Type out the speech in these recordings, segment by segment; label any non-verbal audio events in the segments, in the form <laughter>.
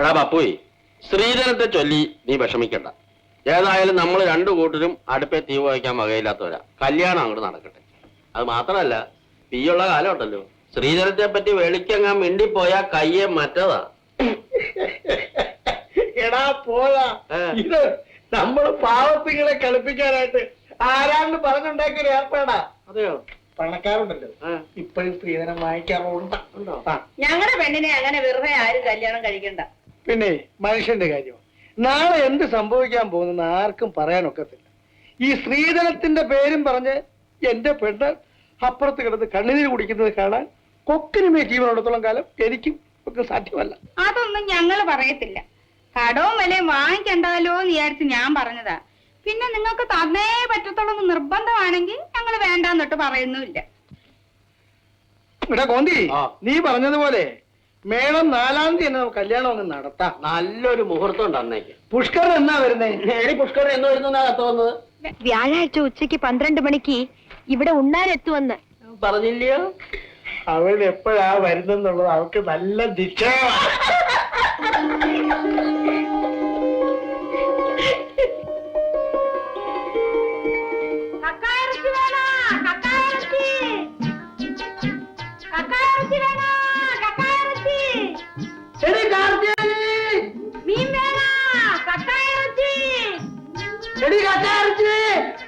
എടാ പപ്പുയി ശ്രീധരത്തെ ചൊല്ലി നീ വിഷമിക്കണ്ട. ഏതായാലും നമ്മൾ രണ്ടു കൂട്ടരും അടുപ്പേ തീ വയ്ക്കാൻ വകയില്ലാത്തവരാ. കല്യാണം അങ്ങോട്ട് നടക്കട്ടെ. അത് മാത്രമല്ല തീയുള്ള കാലം ഉണ്ടല്ലോ. ശ്രീധരത്തെ പറ്റി വെളിക്കങ്ങാൻ മിണ്ടിപ്പോയാ കയ്യെ മറ്റതാ. എടാ പോടാ. ഇത് നമ്മൾ പാവത്തിങ്ങളെ കളിപ്പിക്കാനായിട്ട് ആരാണ്ട് പറഞ്ഞുണ്ടാക്കിയ ഒരു ഏർപ്പാടാ. അതെയോ? പണക്കാരുണ്ടല്ലോ. ഇപ്പോഴും സ്ത്രീധനം വാങ്ങിക്കാറുണ്ടോ. ഞങ്ങളുടെ പെണ്ണിനെ അങ്ങനെ വെറുതെ ആരും കല്യാണം കഴിക്കണ്ട. പിന്നെ മനുഷ്യന്റെ കാര്യം നാളെ എന്ത് സംഭവിക്കാൻ പോകുന്നെന്ന് ആർക്കും പറയാനൊക്കത്തില്ല. ഈ സ്ത്രീധനത്തിന്റെ പേരും പറഞ്ഞ് എന്റെ പെണ്ണ് അപ്പുറത്ത് കിടന്ന് കണ്ണുനീര് കുടിക്കുന്നത് കാണാൻ കൊക്കിനുമേ ജീവനോടത്തോളം കാലം എനിക്കും ഒക്കെ സാധ്യമല്ല. അതൊന്നും ഞങ്ങൾ പറയത്തില്ല. കടവും വിലയും വാങ്ങിക്കണ്ടാലോ എന്ന് വിചാരിച്ച് ഞാൻ പറഞ്ഞതാ. പിന്നെ നിങ്ങൾക്ക് തന്നേ പറ്റത്തുള്ളൂ നിർബന്ധമാണെങ്കിൽ ഞങ്ങൾ വേണ്ടാന്നിട്ട് പറയുന്നുമില്ല. ഇവിടെ കോന്തി നീ പറഞ്ഞതുപോലെ മേളം നാലാം തീയതി തന്നെ നമുക്ക് കല്യാണം ഒന്ന് നടത്താം. നല്ലൊരു മുഹൂർത്തം ഉണ്ട് അന്നേക്ക്. പുഷ്കരൻ എന്നാ വരുന്നേ? പുഷ്കർ പുഷ്കരൻ എന്ന് വരുന്ന തോന്നുന്നത് വ്യാഴാഴ്ച ഉച്ചയ്ക്ക് പന്ത്രണ്ട് മണിക്ക് ഇവിടെ ഉണ്ണാനെത്തുവെന്ന് പറഞ്ഞില്ലയോ? അവൾ എപ്പോഴാ വരുന്നെന്നുള്ളത് അവൾക്ക് നല്ല നിശ്ചയമാണ് <laughs>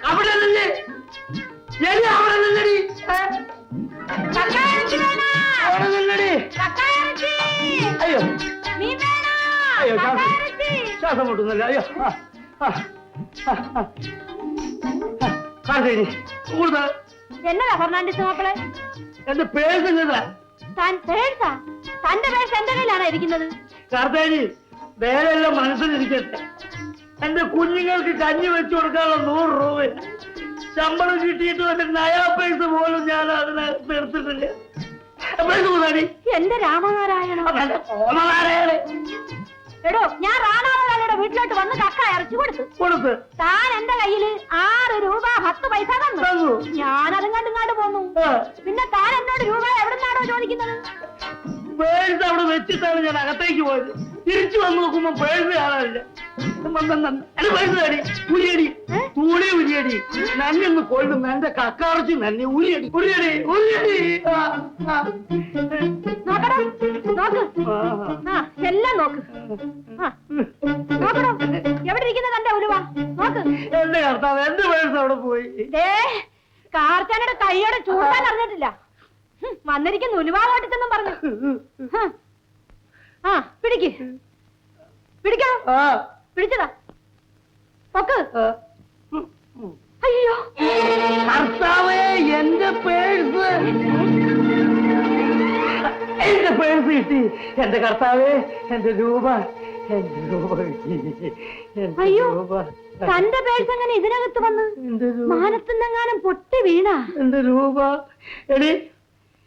അവിടെ നിന്ന്. എടി അവിടെ നിന്നടി? അവിടെ നിന്നടി. അയ്യോ? അയ്യോ ശ്വാസം ശ്വാസം മുട്ടുന്നില്ല. അയ്യോ. കാർത്തിയാനി കൂടുതൽ. എന്നതാ ഫെർണാണ്ടിസ് മാപ്പിളെ? എന്റെ പേഴ്സ് താൻ പേഴ്സാ? തന്റെ പേഴ്സ് എന്റെ കയ്യിലാണോ ഇരിക്കുന്നത്? കാർത്താനി വേറെല്ലാം മനസ്സിലിരിക്കട്ടെ. എന്റെ കുഞ്ഞുങ്ങൾക്ക് കഞ്ഞി വെച്ചു കൊടുക്കാനുള്ള നൂറ് രൂപ. ശമ്പളം കിട്ടിയിട്ട് എന്റെ നയാ പൈസ പോലും ഞാൻ അതിനകത്ത് എടുത്തിട്ടില്ല എന്റെ രാമനാരായണ. ഓമനാരായണ എടോ ഞാൻ റാണാമലാലയുടെ വീട്ടിലോട്ട് വന്ന് കക്ക ഇറച്ചി കൊടുത്തു. കൊടുത്തു. താൻ എന്റെ കയ്യിൽ ആറ് രൂപ പത്ത് പൈസ തന്നു. ഞാൻ അതും ഇങ്ങോട്ട് പോന്നു. പിന്നെ താൻ എന്നോട് രൂപ എവിടുന്നാണോ ചോദിക്കുന്നത്? പേഴ്സ് അവിടെ വെച്ചിട്ടാണ് ഞാൻ അകത്തേക്ക് പോയത്. തിരിച്ചു വന്ന് നോക്കുമ്പോ പേഴ്സ് കാണാനില്ല. എന്റെ പൈസ തടി. ഉരിയടി. തൂളി ഉരിയടി. നന്ദി കൊള്ളും എന്റെ കക്കാറച്ചി നന്ദി. ഉരിയടി ഉരിയടി ഉരിയടി. എല്ലാം നോക്ക്. നോക്കണോ എവിടെ ഇരിക്കുന്ന തന്റെ ഉലുവ നോക്ക്. എന്റെ കർത്താവ് എന്റെ പേഴ്സ് അവിടെ പോയി. കാർച്ചാനയുടെ കൈയോടെ ചൂടാൻ അറിഞ്ഞിട്ടില്ല. വന്നിരിക്കുന്ന ഉലുവ പറഞ്ഞു. ആ പിടിക്ക്. പിടിക്കോ? പിടിച്ചതാ പൊക്ക് അയ്യോ. കർത്താവേ എന്റെ പേഴ്സ്. എന്റെ പേഴ്സ് കിട്ടി. എന്റെ കർത്താവേ എന്റെ രൂപ. എന്റെ രൂപ കിട്ടി. എന്റെ അയ്യോ രൂപ. തന്റെ പേഴ്സ് അങ്ങനെ ഇതിനകത്ത് വന്ന്? എന്റെ രൂപ. മാനത്തുനിന്നെങ്ങാനും പൊട്ടി വീണ? എന്റെ രൂപ. എടി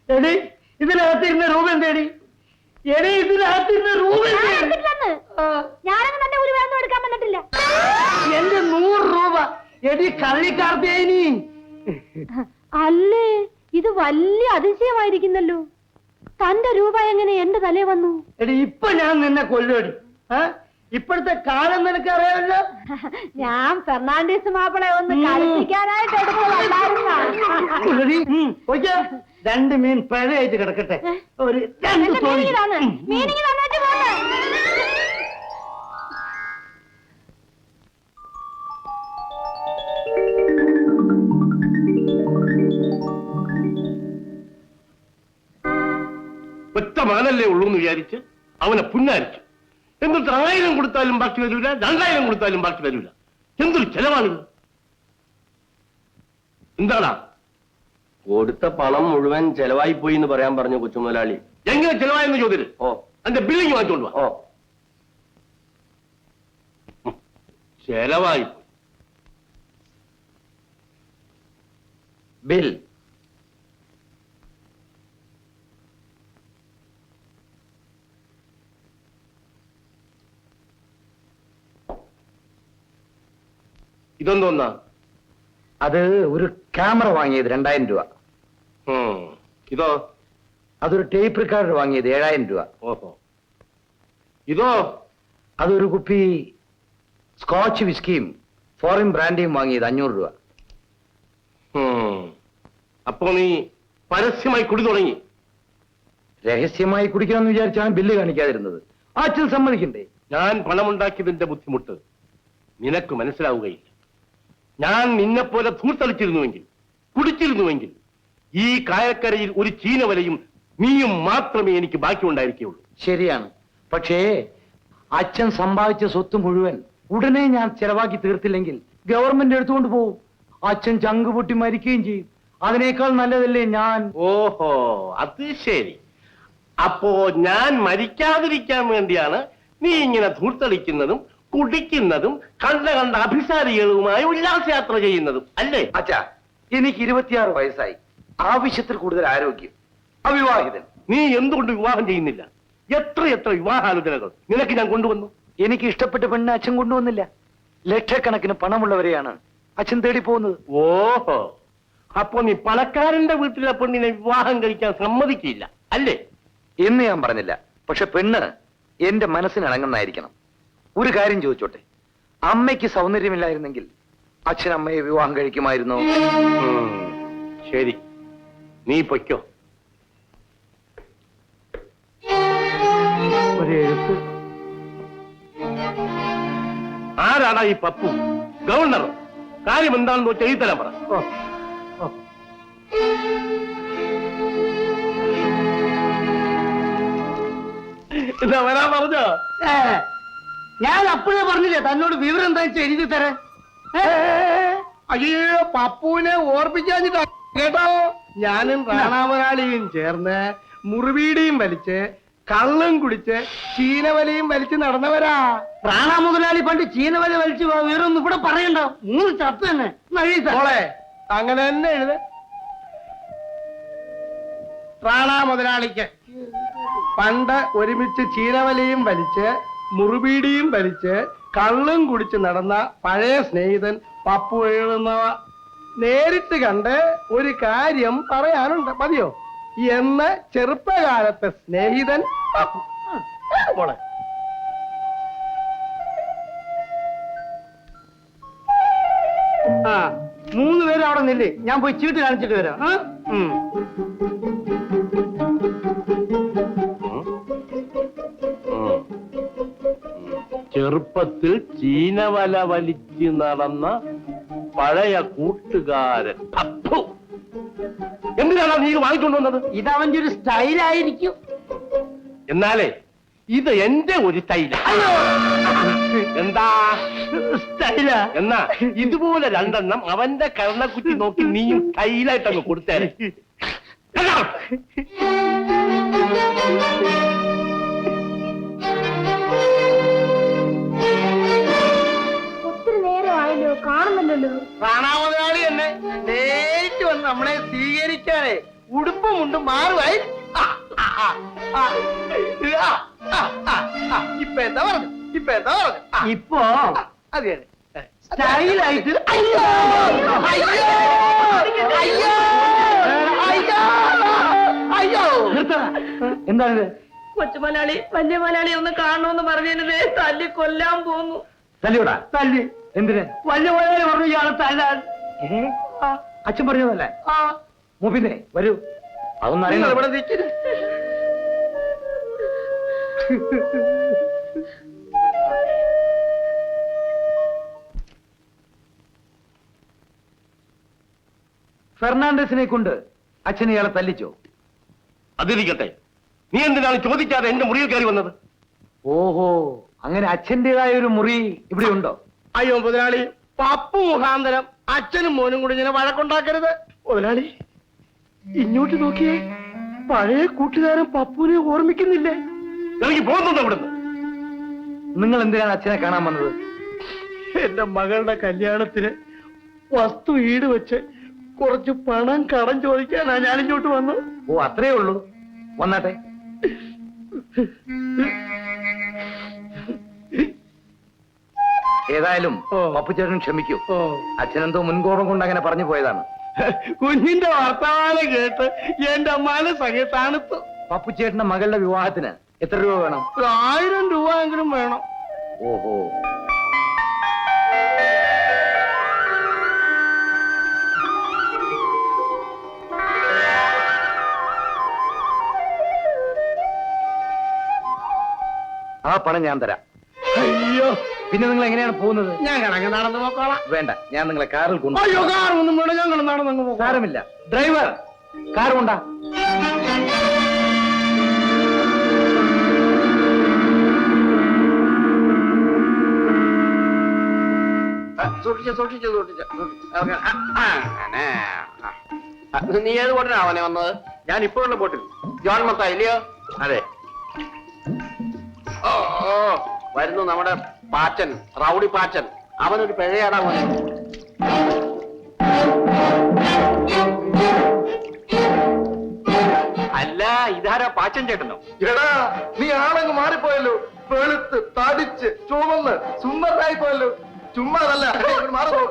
എടി ഇതിനകത്തിരുന്ന രൂപ എന്തേടി? എടി ഇതിനകത്തിരുന്ന രൂപ എടി കള്ളിക്കാർത്തേനി അല്ലേ ഇത് വലിയ അതിശയമായിരിക്കുന്നല്ലോ. തന്റെ രൂപ എങ്ങനെ എന്റെ തലേ വന്നു? എടി ഇപ്പൊ ഞാൻ നിന്നെ കൊല്ലുവടി? ഇപ്പോഴത്തെ കാലം നിനക്ക് അറിയാമല്ലോ ഞാൻ ഫെർണാണ്ടീസ് മാപ്പിളെ ഒന്ന് കളിപ്പിക്കാനായിട്ട്. രണ്ട് മീൻ പഴയായിട്ട് കിടക്കട്ടെ. ഒരു രണ്ട്. മീനിങ് ഒറ്റ ഉള്ളൂ എന്ന് വിചാരിച്ച് അവനെ പുന്നാരിച്ചു. എന്നിട്ട് ആയിരം കൊടുത്താലും ബാക്കി വരൂല രണ്ടായിരം കൊടുത്താലും ബാക്കി വരൂല. എന്തൊരു ചെലവാണിത്? എന്താടാ? കൊടുത്ത പണം മുഴുവൻ ചെലവായി പോയി എന്ന് പറയാൻ പറഞ്ഞു കൊച്ചുമുതലാളി. എങ്ങനെ ചെലവായെന്ന് ചോദ്യം ഓ. അതിന്റെ ബില്ലിങ് വാങ്ങിച്ചോണ്ട് ഓ. ചെലവായി ബിൽ. ഇതെന്തോന്നാ അത് ഒരു ക്യാമറ വാങ്ങിയത് രണ്ടായിരം രൂപ. ഇതോ? അതൊരു ടേപ്പ് റെക്കോർഡർ വാങ്ങിയത് ഏഴായിരം രൂപ. ഓഹോ. ഇതോ? അതൊരു കുപ്പി സ്കോച്ച് വിസ്കിയും ഫോറിൻ ബ്രാൻഡിയും വാങ്ങിയത് അഞ്ഞൂറ് രൂപ. അപ്പോ നീ പരസ്യമായി കുടി തുടങ്ങി. രഹസ്യമായി കുടിക്കണമെന്ന് വിചാരിച്ചാണ് ബില്ല് കാണിക്കാതിരുന്നത്. അച്ഛൻ സമ്മതിക്കണ്ടേ? ഞാൻ പണമുണ്ടാക്കിയതിന്റെ ബുദ്ധിമുട്ട് നിനക്ക് മനസ്സിലാവുകയില്ല. ഞാൻ നിന്നെപ്പോലെ ധൂർത്തളിച്ചിരുന്നുവെങ്കിൽ കുടിച്ചിരുന്നുവെങ്കിൽ ഈ കായക്കരയിൽ ഒരു ചീനവലയും നീയും മാത്രമേ എനിക്ക് ബാക്കിയുണ്ടായിരിക്കുകയുള്ളൂ. ശരിയാണ്. പക്ഷേ അച്ഛൻ സമ്പാദിച്ച സ്വത്ത് മുഴുവൻ ഉടനെ ഞാൻ ചെലവാക്കി തീർത്തില്ലെങ്കിൽ ഗവൺമെന്റ് എടുത്തുകൊണ്ട് പോകും അച്ഛൻ ചങ്ക് പൊട്ടി മരിക്കുകയും ചെയ്യും. അതിനേക്കാൾ നല്ലതല്ലേ ഞാൻ? ഓഹോ അത് ശരി. അപ്പോ ഞാൻ മരിക്കാതിരിക്കാൻ വേണ്ടിയാണ് നീ ഇങ്ങനെ ധൂർത്തളിക്കുന്നതും കുടിക്കുന്നതും കണ്ട കണ്ട അഭിസാരികളുമായി ഉല്ലാസയാത്ര ചെയ്യുന്നതും അല്ലേ? അച്ഛാ എനിക്ക് ഇരുപത്തിയാറ് വയസ്സായി. ആവശ്യത്തിൽ കൂടുതൽ ആരോഗ്യം. അവിവാഹിതൻ. നീ എന്തുകൊണ്ട് വിവാഹം ചെയ്യുന്നില്ല? എത്ര എത്ര വിവാഹാലോചനകൾ? നിനക്ക് ഞാൻ കൊണ്ടുവന്നു? എനിക്ക് ഇഷ്ടപ്പെട്ട പെണ്ണ് അച്ഛൻ കൊണ്ടുവന്നില്ല. ലക്ഷക്കണക്കിന് പണമുള്ളവരെയാണ് അച്ഛൻ തേടി പോകുന്നത് ഓഹോ. അപ്പൊ നീ പണക്കാരന്റെ വീട്ടിലെ പെണ്ണിനെ വിവാഹം കഴിക്കാൻ സമ്മതിക്കില്ല അല്ലേ? എന്ന് ഞാൻ പറഞ്ഞില്ല. പക്ഷെ പെണ്ണ് എന്റെ മനസ്സിന് ഇണങ്ങുന്നതായിരിക്കണം ഒരു കാര്യം ചോദിച്ചോട്ടെ? അമ്മയ്ക്ക് സൗന്ദര്യമില്ലായിരുന്നെങ്കിൽ അച്ഛൻ അമ്മയെ വിവാഹം കഴിക്കുമായിരുന്നു? ശരി. നീ പൊയ്ക്കോ. ഒരു എഴുത്ത്. ആരാടാ ഈ പപ്പു? ഗവർണർ കാര്യം എന്താണെന്ന് വെച്ചാൽ ഈ തരാൻ പറ. എന്താ വരാൻ പറഞ്ഞോ? ഞാൻ അപ്പോഴേ പറഞ്ഞില്ലേ തന്നോട് വിവരം എന്താ വെച്ചാൽ എഴുതി തരാൻ? അയ്യോ പപ്പുവിനെ ഓർപ്പിക്കാഞ്ഞിട്ടാ കേട്ടോ. ഞാനും റാണാമനാളിയും ചേർന്ന് മുറിവീടിയും വലിച്ച് കള്ളും കുടിച്ച് ചീനവലയും വലിച്ച് നടന്നവരാ. റാണാ മുതലാളി പണ്ട് ചീനവല വലിച്ചു വേറൊന്നും ഇവിടെ പറയണ്ട. മൂന്ന് ചത്ത് തന്നെ. മോളെ അങ്ങനെ തന്നെ എഴുത. റാണാ മുതലാളിക്ക് പണ്ട് ഒരുമിച്ച് ചീനവലയും വലിച്ച് മുറിബീടിയും വലിച്ച് കള്ളും കുടിച്ച് നടന്ന പഴയ സ്നേഹിതൻ പപ്പു എഴുതുന്നവ. നേരിട്ട് കണ്ട് ഒരു കാര്യം പറയാനുണ്ട്. മതിയോ എന്ന് ചെറുപ്പകാലത്തെ സ്നേഹിതൻ പപ്പു. മോളെ. ആ മൂന്ന് പേരും അവിടെ നില്ലേ? ഞാൻ പോയി ചീട്ട് കാണിച്ചിട്ട് വരാം. ചെറുപ്പത്തിൽ ചീനവല വലിച്ച് നടന്ന പഴയ കൂട്ടുകാരൻ. അപ്പു എന്തിനാണ് നീ ഇത് വാങ്ങിക്കൊണ്ടു വന്നത്? ഇതവന്റെ ഒരു സ്റ്റൈലായിരിക്കും. എന്നാലേ ഇത് എന്റെ ഒരു സ്റ്റൈല. എന്താ? സ്റ്റൈല? എന്നാ ഇതുപോലെ രണ്ടെണ്ണം അവന്റെ കരണക്കുറ്റി നോക്കി നീയും സ്റ്റൈലായിട്ട് അങ്ങ് <laughs> മുണ്ടും മാറുവായി. ഇപ്പൊ എന്താ പറഞ്ഞു ഇപ്പൊ എന്താ പറഞ്ഞു ഇപ്പോ? അതെ അതെ സ്റ്റൈലായിട്ട്? അയ്യോ! അയ്യോ! അയ്യോ! അയ്യോ! അയ്യോ! എന്താണിത്? കൊച്ചു മലയാളി വലിയ മലയാളി ഒന്ന് കാണണമെന്ന് പറഞ്ഞതിന് തല്ലി കൊല്ലാൻ പോന്നു. തല്ലിയോടാ തല്ലി. എന്തിന്? വലിയ മലയാളി പറഞ്ഞു ഇയാളെ തല്ലാൻ. അച്ഛൻ പറഞ്ഞതല്ലേ? ആ. മൂപ്പിന്നെ വരൂ. അതൊന്നും ഇവിടെ ഫെർണാണ്ടസിനെ കൊണ്ട് അച്ഛൻ ഇയാളെ തല്ലിച്ചോ? അതിരിക്കട്ടെ. നീ എന്തിനാണ് ചോദിക്കാതെ എന്റെ മുറിയിൽ കയറി വന്നത്? ഓഹോ അങ്ങനെ അച്ഛന്റെതായ ഒരു മുറി ഇവിടെ ഉണ്ടോ? അയ്യോ മുതലാളി പപ്പു മുഖാന്തരം അച്ഛനും മോനും കൂടി ഇങ്ങനെ വഴക്കുണ്ടാക്കരുത്. മുതലാളി ഇങ്ങോട്ട് നോക്കിയേ. പഴയ കൂട്ടുകാരൻ പപ്പുവിനെ ഓർമ്മിക്കുന്നില്ലേ? എനിക്ക് പോകുന്നുണ്ടോ ഇവിടുന്ന് നിങ്ങൾ എന്തിനാണ് അച്ഛനെ കാണാൻ വന്നത്? എന്റെ മകളുടെ കല്യാണത്തിന് വസ്തു ഈട് വെച്ച് കുറച്ച് പണം കടം ചോദിക്കാനാ ഞാൻ ഇങ്ങോട്ട് വന്നത്. ഓ അത്രേ ഉള്ളൂ. വന്നാട്ടെ. ഏതായാലും. പപ്പുചേട്ടൻ ക്ഷമിക്കൂ. അച്ഛനെന്തോ മുൻകോപം കൊണ്ട് അങ്ങനെ പറഞ്ഞു പോയതാണ്. കുഞ്ഞിന്റെ വർത്തമാനം കേട്ട് എന്റെ മനസ്സൊക്കെ തണുത്തു. പപ്പുച്ചേട്ടന്റെ മകളുടെ വിവാഹത്തിന് എത്ര രൂപ വേണം? ഒരു ആയിരം രൂപ എങ്കിലും വേണം. ഓഹോ. ആ പണം ഞാൻ തരാം. അയ്യോ. പിന്നെ നിങ്ങൾ എങ്ങനെയാണ് പോകുന്നത്? ഞാൻ കിടങ്ങ് നടന്നു പോക്കോളാം. വേണ്ട ഞാൻ നിങ്ങളെ കാറിൽ കൊണ്ടു അയ്യോ കാറൊന്നും വേണം ഞങ്ങൾ നടന്നു പോകാം സാരമില്ല. ഡ്രൈവർ കാർ കൊണ്ടാ. സൂക്ഷിച്ച് സൂക്ഷിച്ച് സൂക്ഷിച്ച്. നീ ഏത് ബോട്ടിനാ അവനെ വന്നത്? ഞാൻ ഇപ്പോഴുള്ള ബോട്ടിൽ. ജോൺ മത്ത ഇല്ലയോ? അതെ. ഓ വരുന്നു നമ്മുടെ പാച്ചൻ റൗഡി പാച്ചൻ. അവനൊരു പിഴയാടാ മോനെ. അല്ല ഇതാരാ പാച്ചൻ ചേട്ടനോ? എടാ നീ ആളങ്ങ് മാറിപ്പോയല്ലോ. വെളുത്ത് തടിച്ച് ചുമന്ന് സുന്ദരനായി പോയല്ലോ. ചുമ്മാതല്ല മാറുന്നു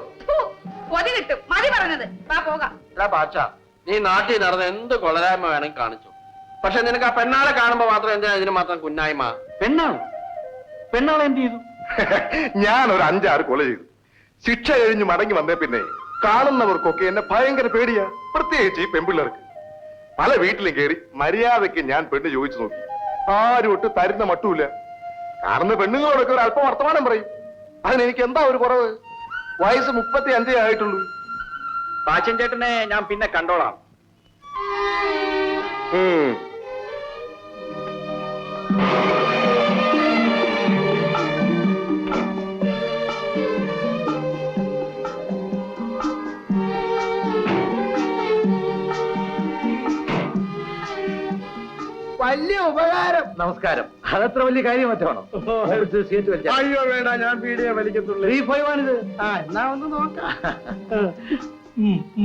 കൊതി കിട്ടും. മതി പറഞ്ഞത്. വാ പോകാം. എടാ പാച്ച നീ നാട്ടിൽ നടന്ന എന്ത് കൊളരായ്മ വേണമെങ്കിൽ കാണിച്ചു. പക്ഷെ നിനക്ക് ആ പെണ്ണാളെ കാണുമ്പോ മാത്രം എന്തിനാ ഇതിന് മാത്രം കുന്നായ്മ? പെണ്ണാണ് പെണ്ണാളെ എന്ത് ചെയ്തു? <laughs> ഞാൻ ഒരു അഞ്ചാറ് കൊല ചെയ്തു. ശിക്ഷ കഴിഞ്ഞ് മടങ്ങി വന്നേ പിന്നെ കാണുന്നവർക്കൊക്കെ എന്നെ ഭയങ്കര പേടിയാ. പ്രത്യേകിച്ച് ഈ പെൺപിള്ളേർക്ക്. പല വീട്ടിലും കയറി മര്യാദയ്ക്ക് ഞാൻ പെണ്ണ് ചോദിച്ചു നോക്കി. ആരും ഒട്ട് തരുന്ന മട്ടുമില്ല. കാരണം പെണ്ണുങ്ങളോടൊക്കെ ഒരു അല്പം വർത്തമാനം പറയും. അതിന് എനിക്ക് എന്താ ഒരു കുറവ്? വയസ്സ് മുപ്പത്തി അഞ്ചേ ആയിട്ടുള്ളൂ. പാച്ചൻ ചേട്ടനെ ഞാൻ പിന്നെ കണ്ടോളാം. ഉപകാരം. നമസ്കാരം. അതത്ര വലിയ കാര്യം മറ്റാണോ സീറ്റ് വെച്ചാ അയ്യോ വേണ്ട. ഞാൻ പീഡിയെ വലിക്കത്തുള്ളൂ. ഈ ഫൈവ് ആണിത്. ആ എന്നാ ഒന്ന് നോക്കാം.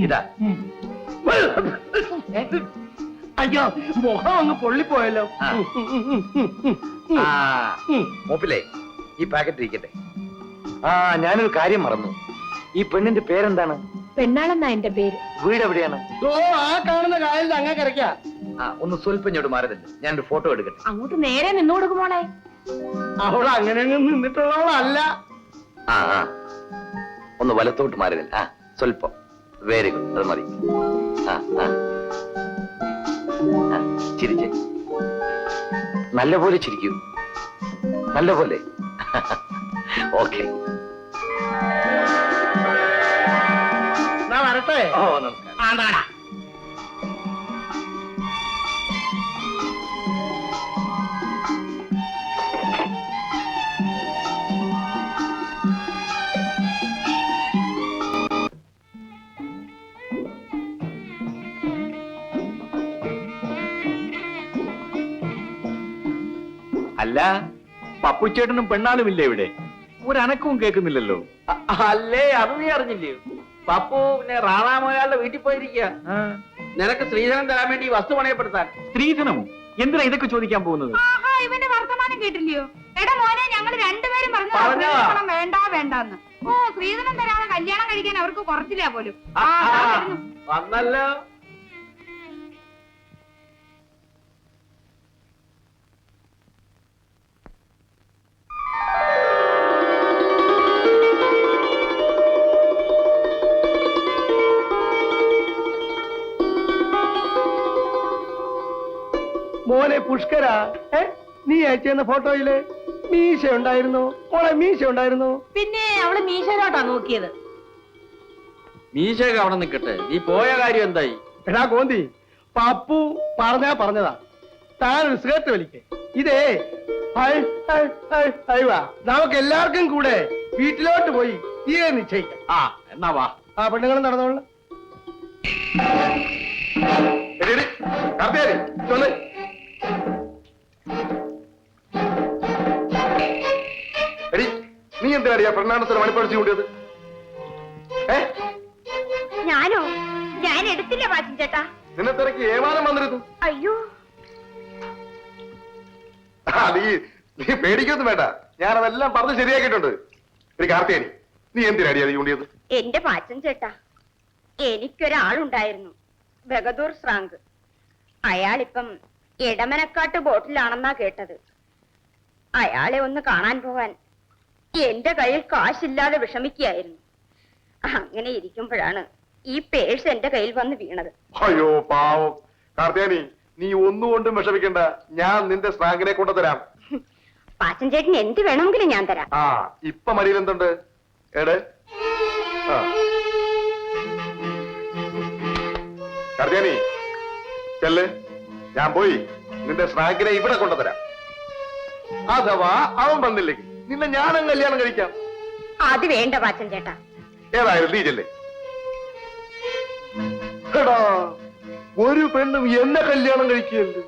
ഇതാ. അയ്യോ മുഖം അങ്ങ് പൊള്ളിപ്പോയല്ലോ. മൂപ്പിലേ ഈ പാക്കറ്റ് ഇരിക്കട്ടെ. ആ ഞാനൊരു കാര്യം മറന്നു. ഈ പെണ്ണിന്റെ പേരെന്താണ്? പെണ്ണാളെന്നാ എന്റെ പേര്. വീട് എവിടെയാണ് ഓ ആ കാണുന്ന കായലിന്റെ അങ്ങ കരയ്ക്കാ. ആ ഒന്ന് സ്വൽപ്പം ഇങ്ങോട്ട് മാറുന്നുണ്ട് ഞാനൊരു ഫോട്ടോ എടുക്കട്ടെ. അങ്ങോട്ട് നേരെ നിന്നു കൊടുക്കുമോളെ അവൾ അങ്ങനെ അങ്ങ് നിന്നിട്ടുള്ളവളല്ല. ആ ആ. ഒന്ന് വലത്തോട്ട് മാറുന്നില്ല ആ സ്വൽപ്പം വെരി ഗുഡ് അത് മതി. ആ ആ. ചിരിച്ചേ. നല്ല പോലെ ചിരിക്കൂ. നല്ല പോലെ ഓക്കെ വരട്ടെ? ഓ നമസ്കാരം. പപ്പുച്ചേട്ടനും പെണ്ണാലും ഇല്ലേ ഇവിടെ? ഒരനക്കവും കേൾക്കുന്നില്ലല്ലോ. അല്ലേ അത് നീ അറിഞ്ഞില്ലേ? പപ്പു പിന്നെ റാണാമോയാളുടെ വീട്ടിൽ പോയിരിക്കുക നിനക്ക് സ്ത്രീധനം തരാൻ വേണ്ടി ഈ വസ്തു പണയപ്പെടുത്താൻ. സ്ത്രീധനമോ എന്തിനാ ഇതൊക്കെ ചോദിക്കാൻ പോകുന്നത്? ആഹാ ഇവന്റെ വർത്തമാനം കേട്ടില്ലയോ? എടാ മോനെ ഞങ്ങൾ രണ്ടുപേരും പറഞ്ഞു പറഞ്ഞോ? ശ്രീധനം വേണ്ട വേണ്ടാന്ന്. ഓ സ്ത്രീധനം തരാതെ കല്യാണം കഴിക്കാൻ അവർക്ക് കുറച്ചില്ല പോലും. ആ, ദാ വരുന്നു. വന്നല്ലോ. മോനെ പുഷ്കര. ഏ? നീ അയച്ചെന്ന ഫോട്ടോയിൽ മീശ ഉണ്ടായിരുന്നു മോളെ മീശ ഉണ്ടായിരുന്നു പിന്നെ അവൾ മീശയിലോട്ടാ നോക്കിയത്. മീശയൊക്കെ അവിടെ നിൽക്കട്ടെ നീ പോയ കാര്യം എന്തായി? എടാ കോന്തി പപ്പു പറഞ്ഞാ പറഞ്ഞതാ. താനൊരു സിഗരറ്റ് വലിക്കേ. ഇതേ. നമുക്ക് എല്ലാവർക്കും കൂടെ വീട്ടിലോട്ട് പോയി തീരെ നിശ്ചയിക്കാം. ആ എന്നാ വാ. ആ പെണ്ണുങ്ങളും നടന്നോളൂ നീ ആ പെണ്ണാണത്തിന് മണിപ്പടിച്ചു കൂട്ടിയത്. ഏ? ഞാനോ? ഞാൻ എടുത്തില്ല പാച്ചൻ ചേട്ടാ. നിന്നെ തിരക്ക് ഏമാനം വന്നിരുന്നു. അയ്യോ നീ നീ പേടിക്കൊന്നും വേണ്ട. ഞാൻ അതെല്ലാം പറഞ്ഞ് ശരിയാക്കിയിട്ടുണ്ട്. ഒരു കാർത്തിയാനി നീ എന്തിനാടി അത് ചൂണ്ടിയത് എന്റെ പാച്ചൻ ചേട്ടാ എനിക്കൊരാളുണ്ടായിരുന്നു ബഗദൂർ ശ്രാങ്ക് അയാളിപ്പം ഇടമനക്കാട്ട് ബോട്ടിലാണെന്നാ കേട്ടത്. അയാളെ ഒന്ന് കാണാൻ പോവാൻ എന്റെ കയ്യിൽ കാശില്ലാതെ വിഷമിക്കുകയായിരുന്നു. അങ്ങനെ ഇരിക്കുമ്പോഴാണ് ഈ പേഴ്സ് എന്റെ കയ്യിൽ വന്ന് വീണത്. അയ്യോ പാവം. കാർത്തിയാനി നീ ഒന്നുകൊണ്ടും വിഷമിക്കണ്ട. ഞാൻ നിന്റെ സ്രാങ്കിനെ കൊണ്ടുതരാം. പാച്ചൻ ചേട്ടന് എന്ത് വേണമെങ്കിലും ഞാൻ തരാം. ആ ഇപ്പൊ മടിയിൽ എന്തുണ്ട്? എടേ. ആ. കർജാനി ചെല്ല്. ഞാൻ പോയി നിന്റെ സ്നാഗിനെ ഇവിടെ കൊണ്ടുതരാം. അഥവാ അവൻ വന്നില്ലെങ്കിൽ നിന്നെ ഞാനും കല്യാണം കഴിക്കാം. അത് വേണ്ട പാച്ചൻ ചേട്ടാ ഏതായാലും നീ ചെല്ലേ. എടാ. ഒരു പെണ്ണും എന്നെ കല്യാണം കഴിക്കുകയല്ലേ.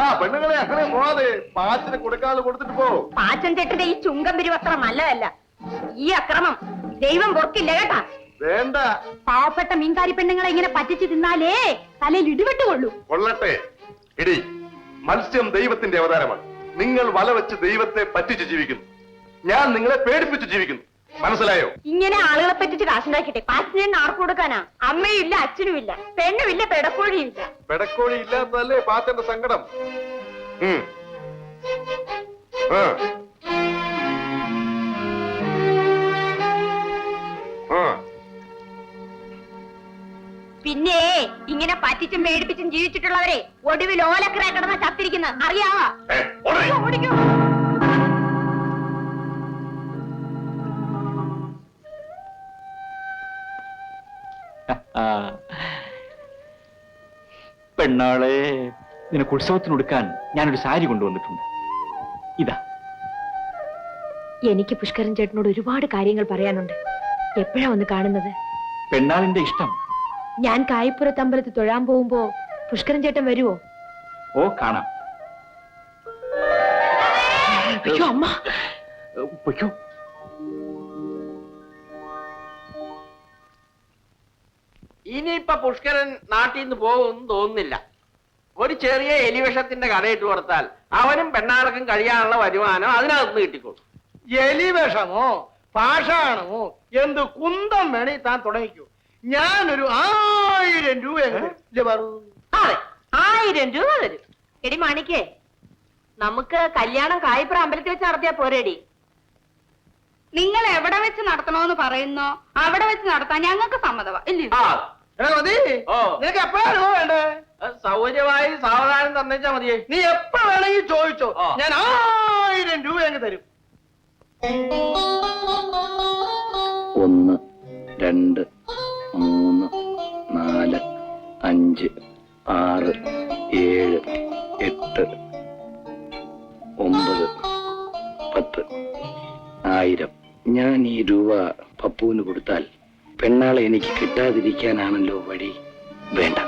ആ പെണ്ണുങ്ങളെ അങ്ങനെ പോവാതെ പാച്ചിന് കൊടുക്കാതെ കൊടുത്തിട്ട് പോ. പാച്ചൻ ചേട്ടന്റെ ഈ ചുങ്കം പിരിവസ്ത്രം നല്ലതല്ല. ഈ അക്രമം ദൈവം പൊറക്കില്ല കേട്ടാ. വേണ്ട. പാവപ്പെട്ട മീൻകാരി പെണ്ണുങ്ങളെ ഇങ്ങനെ പറ്റിച്ച് തിന്നാലേ തലയിൽ ഇടിവിട്ടുകൊള്ളൂ. കൊള്ളട്ടെ. ഇടി മത്സ്യം ദൈവത്തിന്റെ അവതാരമാണ്. നിങ്ങൾ വല വെച്ച് ദൈവത്തെ പറ്റിച്ച് ജീവിക്കുന്നു ഞാൻ നിങ്ങളെ പേടിപ്പിച്ച് ജീവിക്കുന്നു മനസ്സിലായോ ഇങ്ങനെ ആളുകളെ പറ്റിച്ച് കാശുണ്ടാക്കിട്ടെ പാച്ചൻ ആർക്ക് കൊടുക്കാനാ അമ്മയും ഇല്ല അച്ഛനും ഇല്ല പെണ്ണും ഇല്ല പെടക്കോഴിയും ഇല്ല പെടക്കോഴി ഇല്ലാത്തതല്ലേ പാച്ചന്റെ സങ്കടം ഉം. ആ. ആ. ഇങ്ങനെ പറ്റിച്ചും മേടിപ്പിച്ചും ജീവിച്ചിട്ടുള്ളവരെ ഒടുവിൽ ഓലക്കര കിടന്ന ചത്തിരിക്കുന്ന. അറിയാവാ. ഓടിക്കോ. പെണ്ണാളെ നിനക്ക് ഉത്സവത്തിനൊടുക്കാൻ ഞാനൊരു സാരി കൊണ്ടുവന്നിട്ടുണ്ട്. ഇതാ. എനിക്ക് പുഷ്കരൻ ചേട്ടനോട് ഒരുപാട് കാര്യങ്ങൾ പറയാനുണ്ട്. എപ്പോഴാ ഒന്ന് കാണുന്നത്? പെണ്ണാളിന്റെ ഇഷ്ടം. ഞാൻ കായ്പുരത്ത് അമ്പലത്തിൽ തൊഴാൻ പോകുമ്പോ പുഷ്കരൻ ചേട്ടൻ വരുവോ? ഓ കാണാം. അയ്യോ അമ്മ. പൊയ്ക്കോ. ഇനിയിപ്പൊ പുഷ്കരൻ നാട്ടിൽ നിന്ന് പോകുമെന്ന് തോന്നുന്നില്ല. ഒരു ചെറിയ എലിവിഷത്തിന്റെ കടയിട്ട് കൊടുത്താൽ അവനും പെണ്ണാൾക്കും കഴിയാനുള്ള വരുമാനം അതിനകത്ത് കിട്ടിക്കോളും. എലിവേഷമോ പാഷാണമോ എന്ത് കുന്തം വേണേ താൻ തുടങ്ങിക്കൂ. ഞാനൊരു ആയിരം രൂപ ആയിരം രൂപ തരും. എടി മാണിക്കേ നമുക്ക് കല്യാണം കായ്പ്ര അമ്പലത്തിൽ വെച്ച് നടത്തിയാ പോരേടി. നിങ്ങൾ എവിടെ വെച്ച് നടത്തണോന്ന് പറയുന്നോ അവിടെ വെച്ച് നടത്താൻ ഞങ്ങൾക്ക് സമ്മതമാ. ഇല്ലേ ആ. എടാ മതി. ഓ. നിനക്ക് എപ്പോഴാ രൂപ വേണ്ടേ? അത് സൗകര്യമായി സാവധാനം തന്നേച്ചാ മതിയേ. നീ എപ്പോ വേണമെങ്കിൽ ചോദിച്ചോ. ആ. ഞാൻ ആയിരം രൂപ അങ്ങ് തരും. ഒന്ന് രണ്ട് അഞ്ച് ആറ് ഏഴ് എട്ട് ഒമ്പത് പത്ത് ആയിരം. ഞാൻ ഈ രൂപ പപ്പുവിന് കൊടുത്താൽ പെണ്ണാളെ എനിക്ക് കിട്ടാതിരിക്കാനാണല്ലോ വഴി. വേണ്ട.